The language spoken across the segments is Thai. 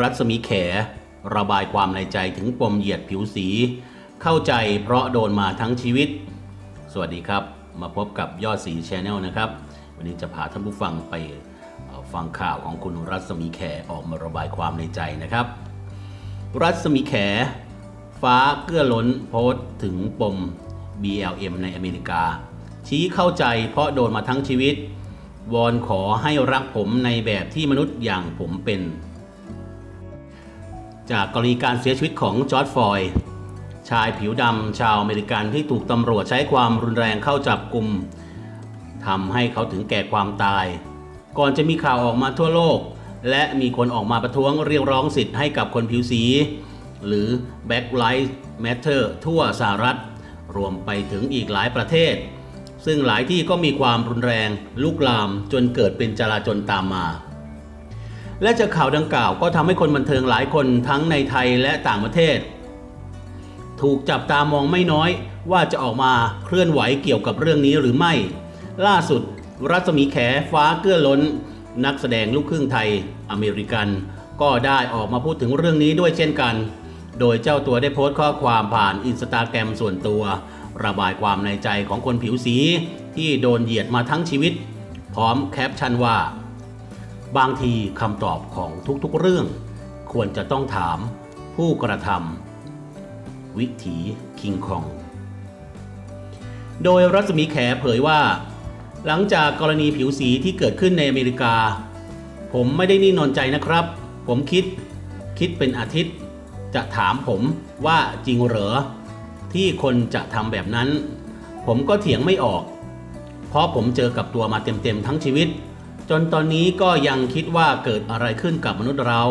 รัศมีแข ระบายความในใจถึงปมเหยียดผิวสี เข้าใจเพราะโดนมาทั้งชีวิต สวัสดีครับ มาพบกับยอดสีชแนลนะครับ วันนี้จะพาท่านผู้ฟังไปฟังข่าวของคุณรัศมีแขออกมาระบายความในใจนะครับ รัศมีแข ฟ้าเกื้อล้นโพสถึงปม BLM ในอเมริกา ชี้เข้าใจเพราะโดนมาทั้งชีวิตวอนขอให้รักผมในแบบที่มนุษย์อย่างผมเป็น จากกรณีการเสียชีวิตของจอร์ดฟอยชายผิวดำชาวอเมริกันที่ถูกตำรวจใช้ความรุนแรงเข้าจับกลุ่มทำให้เขาถึงแก่ความตาย ก่อนจะมีข่าวออกมาทั่วโลก และมีคนออกมาประท้วงเรียกร้องสิทธิ์ให้กับคนผิวสี หรือ Black Lives Matter ทั่วสหรัฐ รวมไปถึงอีกหลายประเทศ ซึ่งหลายที่ก็มีความรุนแรงลุกลามจนเกิดเป็นจลาจลตามมา และจากข่าวดังกล่าวก็ทำให้คนบันเทิงหลายคนทั้งในไทยและต่างประเทศ ถูกจับตามองไม่น้อยว่าจะออกมาเคลื่อนไหวเกี่ยวกับเรื่องนี้หรือไม่ ล่าสุด รัศมีแขฟ้าเกื้อล้น นักแสดงลูกครึ่งไทยอเมริกัน ก็ได้ออกมาพูดถึงเรื่องนี้ด้วยเช่นกัน โดยเจ้าตัวได้โพสต์ข้อความผ่านอินสตาแกรมส่วนตัว ระบายความในใจของคนผิวสีที่โดนเหยียดมาทั้งชีวิต พร้อมแคปชั่นว่า บางทีคำตอบของทุกๆเรื่อง ควรจะต้องถามผู้กระทำวิถีคิงคอง โดยรัศมีแขเผยว่า หลังจากกรณีผิวสีที่เกิดขึ้นในอเมริกา ผมไม่ได้นิ่งนอนใจนะครับ ผมคิดคิดเป็นอาทิตย์ จะถามผมว่าจริงเหรอ ที่คนจะทำแบบนั้น ผมก็เถียงไม่ออก เพราะผมเจอกับตัวมาเต็มๆทั้งชีวิต จนตอนนี้ก็ยังคิดว่าเกิดอะไรขึ้นกับมนุษย์เรา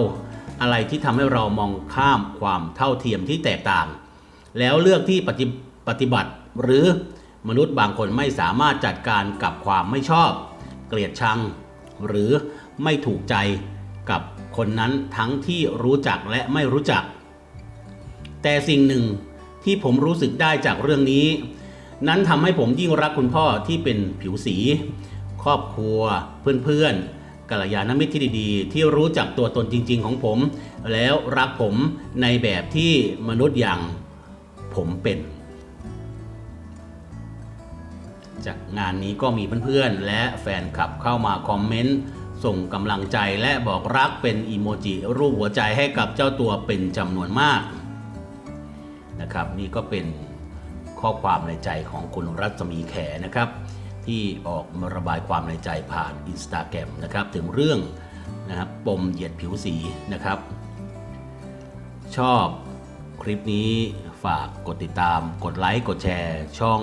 อะไรที่ทำให้เรามองข้ามความเท่าเทียมที่แตกต่าง แล้วเลือกที่ปฏิปฏิบัติ หรือมนุษย์บางคนไม่สามารถจัดการกับความไม่ชอบ เกลียดชัง หรือไม่ถูกใจกับคนนั้นทั้งที่รู้จักและไม่รู้จัก แต่สิ่งหนึ่งที่ผมรู้สึกได้จากเรื่องนี้ นั้นทำให้ผมยิ่งรักคุณพ่อที่เป็นผิวสี ครอบครัว เพื่อนๆกัลยาณมิตรที่ดีๆ ที่รู้จักตัวตนจริง ๆ ของผม แล้วรักผมในแบบที่มนุษย์อย่างผมเป็น จากงานนี้ก็มีเพื่อนๆ และแฟนคลับเข้ามาคอมเมนต์ส่งกำลังใจและบอกรักเป็นอีโมจิรูปหัวใจให้กับเจ้าตัวเป็นจำนวนมากนะครับ นี่ก็เป็นข้อความในใจของคุณรัศมีแขนะครับ ที่ออกมาระบายความในใจผ่านอินสตาแกรมนะครับถึงเรื่องนะครับปมเหยียดผิวสีนะครับ ชอบคลิปนี้ฝากกดติดตามกดไลค์ กดแชร์ ช่อง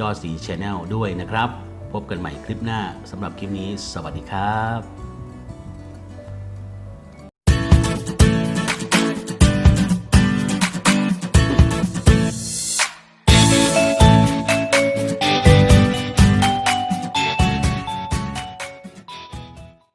ยอดสีช n แนลด้วยนะครับ พบกันใหม่คลิปหน้าสำหรับคลิปนี้ สวัสดีครับ